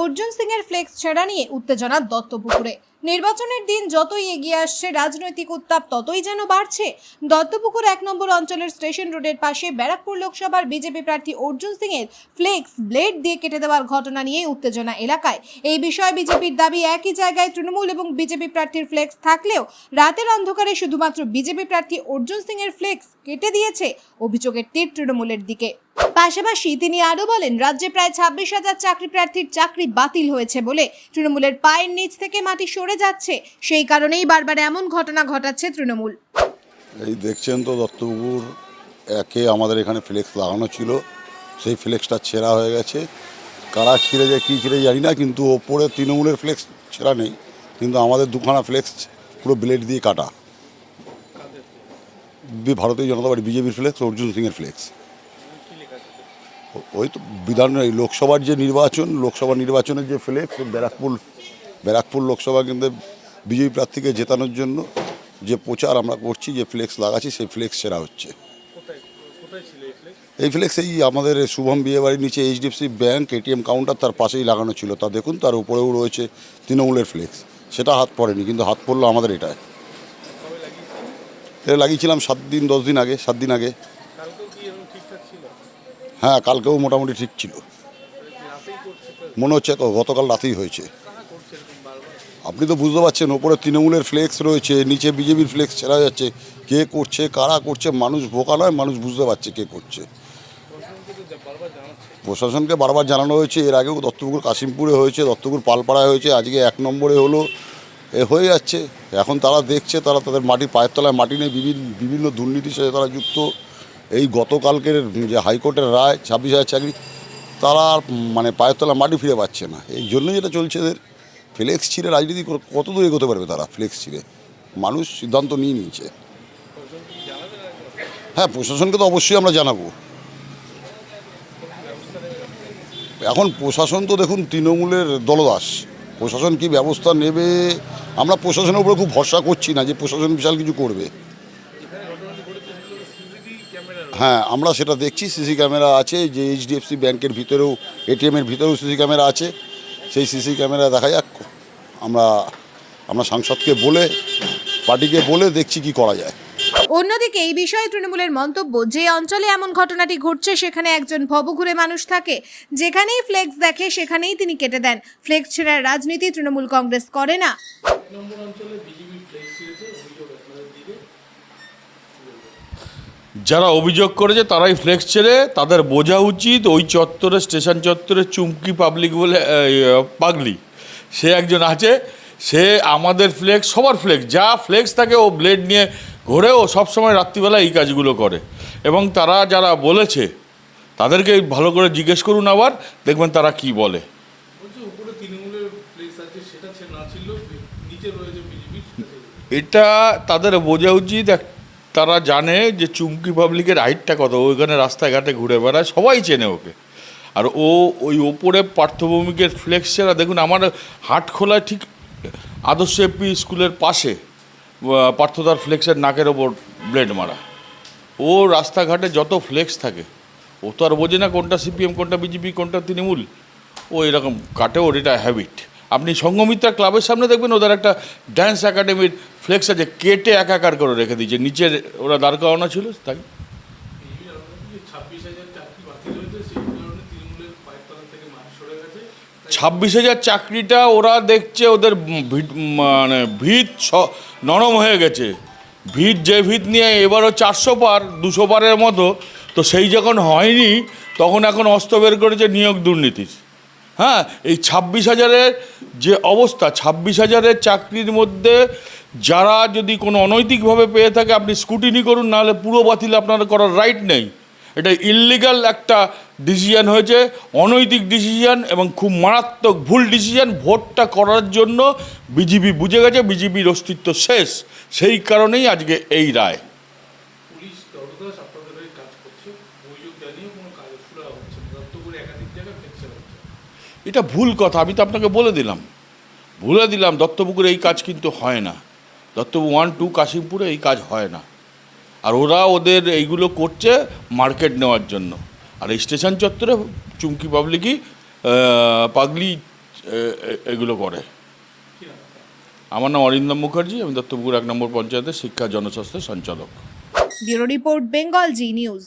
অর্জুন সিং এর ফ্লেক্স ছেড়া নিয়ে উত্তেজনা দত্তপুকুরে। নির্বাচনের দিন যতই এগিয়ে আসছে, রাজনৈতিক উত্তাপ ততই যেন বাড়ছে। দত্তপুকুর এক নম্বর অঞ্চলের স্টেশন রোডের পাশে ব্যারাকপুর লোকসভার বিজেপি প্রার্থী অর্জুন সিং এর ফ্লেক্স ব্লেড দিয়ে কেটে দেওয়ার ঘটনা নিয়ে উত্তেজনা এলাকায়। এই বিষয়ে বিজেপির দাবি একই জায়গায় তৃণমূল এবং বিজেপি প্রার্থীর ফ্লেক্স থাকলেও রাতের অন্ধকারে শুধুমাত্র বিজেপি প্রার্থী অর্জুন সিং এর ফ্লেক্স কেটে দিয়েছে অভিযোগের তীর তৃণমূলের দিকে। পাশাপাশি তিনি আরও বলেন, রাজ্যে প্রায় ছাব্বিশ হাজার চাকরি প্রার্থীর চাকরি বাতিল হয়েছে বলে তৃণমূলের পায়ের নিচ থেকে মাটি সরে যাচ্ছে। সেই কারণেই বারবার এমন ঘটনা ঘটাচ্ছে তৃণমূল। এই দেখছেন তো দত্তপুকুর একে আমাদের এখানে ফ্লেক্স লাগানো ছিল। সেই ফ্লেক্সটা ছেঁড়া হয়ে গেছে। কারা ছিঁড়ে যায়, কী ছিঁড়ে জানি না, কিন্তু ওপরে তৃণমূলের ফ্লেক্স ছেঁড়া নেই। কিন্তু আমাদের দুখানা ফ্লেক্স পুরো ব্লেড দিয়ে কাটা। ভারতীয় জনতা পার্টি, বিজেপির ফ্লেক্স, অর্জুন সিংয়ের ফ্লেক্স। ওই তো বিধান লোকসভার যে নির্বাচন, লোকসভা নির্বাচনের যে ফ্লেক্স, ব্যারাকপুর ব্যারাকপুর লোকসভা কেন্দ্রে বিজয়ী প্রার্থীকে জেতানোর জন্য যে প্রচার আমরা করছি যে ফ্লেক্স লাগাচ্ছি সেই ফ্লেক্স সেরা হচ্ছে। এই ফ্লেক্স? এই আমাদের শুভম বিয়ে বাড়ির নিচে এইচডিএফসি ব্যাংক এটিএম কাউন্টার তার পাশেই লাগানো ছিল। তা দেখুন তার উপরেও রয়েছে তৃণমূলের ফ্লেক্স। সেটা হাত পড়েনি কিন্তু হাত পড়ল আমাদের এটায়। এটা লাগিয়েছিলাম সাত দিন দশ দিন আগে সাত দিন আগে। হ্যাঁ কালকেও মোটামুটি ঠিক ছিল। মনে হচ্ছে গতকাল রাতেই হয়েছে। আপনি তো বুঝতে পারছেন, ওপরে তৃণমূলের ফ্লেক্স রয়েছে, নিচে বিজেপির ফ্লেক্স ছেড়া যাচ্ছে। কে করছে, কারা করছে, মানুষ বোকা নয়, মানুষ বুঝতে পারছে কে করছে। প্রশাসনকে বারবার জানানো হয়েছে, এর আগেও দত্তপুকুর কাশিমপুরে হয়েছে, দত্তপুকুর পালপাড়ায় হয়েছে, আজকে এক নম্বরে হলো, এ হয়ে যাচ্ছে। এখন তারা দেখছে, তারা তাদের মাটি পায়ের তলায় মাটি নেই বিভিন্ন বিভিন্ন দুর্নীতির সাথে তারা যুক্ত। এই গতকালকের যে হাইকোর্টের রায়, ছাব্বিশ হাজার চাকরি, তারা মানে পায়ের তলায় মাটি ফিরে পাচ্ছে না। এই জন্য যেটা চলছে এদের। ফ্লেক্স ছিঁড়ে রাজনীতি কত দূর এগোতে পারবে তারা ফ্লেক্স ছিঁড়ে? মানুষ সিদ্ধান্ত নিয়ে নিয়েছে। হ্যাঁ প্রশাসনকে তো অবশ্যই আমরা জানাব। এখন প্রশাসন তো দেখুন, তৃণমূলের দলদাস। প্রশাসন কি ব্যবস্থা নেবে? আমরা প্রশাসনের উপরে খুব ভরসা করছি না যে প্রশাসন বিশাল কিছু করবে। হ্যাঁ আমরা সেটা দেখছি। সিসি ক্যামেরা আছে, যে এইচডিএফসি ব্যাংকের ভিতরেও, এটিএমের ভিতরেও সিসি ক্যামেরা আছে। সেই সিসি ক্যামেরা দেখা যাক আমরা আমরা সাংসদকে বলে পার্টিকে বলে দেখছি কি করা যায়। অন্যদিকে এই বিষয়ে তৃণমূলের মন্তব্য যে অঞ্চলে এমন ঘটনাটি ঘটছে সেখানে একজন ভবঘুরে মানুষ থাকে যেখানেই ফ্লেক্স দেখে সেখানেই তিনি কেটে দেন। ফ্লেক্স ছেঁড়ার রাজনীতি তৃণমূল কংগ্রেস করে না। যারা অভিযোগ করেছে তারাই ফ্লেক্স ছেড়ে তাদের বোঝা উচিত ওই চত্বরে স্টেশন চত্বরে চুমকি পাবলিক বলে পাগলি। সে একজন আছে সে আমাদের ফ্লেক্স সবার ফ্লেক্স যা ফ্লেক্স থাকে ও ব্লেড নিয়ে ঘোরে ও সবসময় রাত্রিবেলা এই কাজগুলো করে। এবং তারা যারা বলেছে তাদেরকে ভালো করে জিজ্ঞেস করুন আবার দেখবেন তারা কি বলে। এটা তাদের বোঝা উচিত এক- তারা জানে যে চুমকি পাবলিকের হাইটটা কত ওইখানে রাস্তাঘাটে ঘুরে বেড়ায় সবাই চেনে ওকে। আর ও ওই ওপরে পার্থভূমিকের ফ্লেক্স ছাড়া দেখুন আমার হাটখোলা ঠিক আদর্শ এপি স্কুলের পাশে পার্থদার ফ্লেক্সের নাকের ওপর ব্লেড মারা। ও রাস্তাঘাটে যত ফ্লেক্স থাকে, ও তো আর বোঝে না কোনটা সিপিএম কোনটা বিজেপি কোনটা তৃণমূল। ও এরকম কাটে ওর এটা হ্যাবিট আপনি সঙ্গমিত্রা ক্লাবের সামনে দেখবেন ওদের একটা ড্যান্স একাডেমির ফ্লেক্স আছে কেটে একাকার করে রেখে দিয়েছে। নিচের ওরা দাঁড় করানো ছিল, তাই? ছাব্বিশ হাজার চাকরিটা ওরা দেখছে, ওদের মানে ভিত নরম হয়ে গেছে। ভিত, যে ভিত নিয়ে এবারও চারশো পার, দুশো পারের মতো, তো সেই যখন হয়নি, তখন এখন অস্ত্র বের করেছে নিয়োগ দুর্নীতির। হ্যাঁ এই ছাব্বিশ হাজারের যে অবস্থা, ছাব্বিশ হাজারের চাকরির মধ্যে যারা যদি কোনো অনৈতিকভাবে পেয়ে থাকে, আপনি স্কুটিনি করুন, নাহলে পুরো বাতিল আপনার করার রাইট নেই। এটা ইললিগাল একটা ডিসিশন হয়েছে অনৈতিক ডিসিশন এবং খুব মারাত্মক ভুল ডিসিশন ভোটটা করার জন্য বিজেপি বুঝে গেছে বিজেপির অস্তিত্ব শেষ। সেই কারণেই আজকে এই রায়। এটা ভুল কথা আমি তো আপনাকে বলে দিলাম। বলে দিলাম দত্তপুকুরে এই কাজ কিন্তু হয় না। দত্তপুর ওয়ান টু কাশিমপুরে এই কাজ হয় না। আর ওরা ওদের এইগুলো করছে মার্কেট নেওয়ার জন্য। আর এই স্টেশন চত্বরে চুমকি পাবলিকই পাগলি এগুলো করে? আমার নাম অরিন্দম মুখার্জি, আমি দত্তপুকুর এক নম্বর পঞ্চায়েতের শিক্ষা জনস্বাস্থ্য সঞ্চালক। Bureau report, Bengal Zee News.